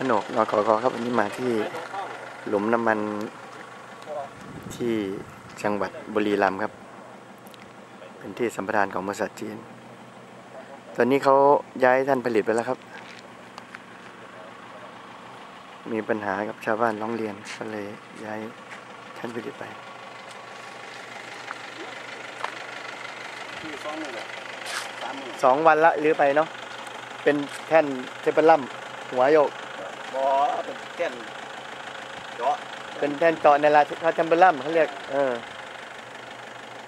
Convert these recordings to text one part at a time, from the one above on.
พนกนกกครับวันนี้มาที่หลุมน้ำมันที่จังหวัดบุรีรัมย์ครับ เป็นที่สัมปทานของบริษัทจีน ตอนนี้เขาย้ายท่านผลิตไปแล้วครับ มีปัญหากับชาวบ้านร้องเรียนก็เลยย้ายท่านผลิตไปสองนี่แหละสามหมื่นสองวันละหรือไปเนาะเป็นแท่นเทปเปอร์ลัมหัวโยก บ่เป็นเต้นเจาะเป็นแท่นเจาะในลาเขาเทมเปอร์ลัมเขาเรียก เออ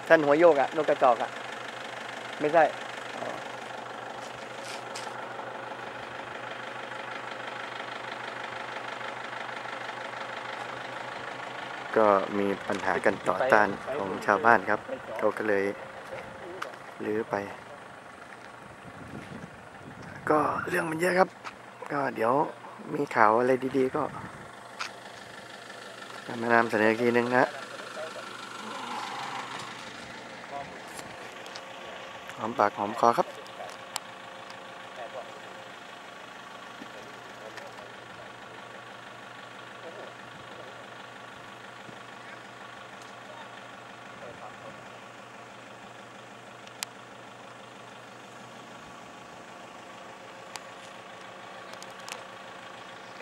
แท่นหัวโยกอะนกกระจอกอะไม่ใช่อ๋อก็มีปัญหากันต่อต้านของชาวบ้านครับ เขาก็เลยลื้อไป ก็เรื่องมันเยอะครับ ก็เดี๋ยว มีข่าวอะไรดีๆก็จะมานำเสนออีกทีนึงนะหอมปากหอมคอครับ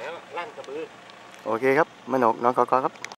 แล้วลั่นกระบือ โอเคครับมนกน้องกอกอครับ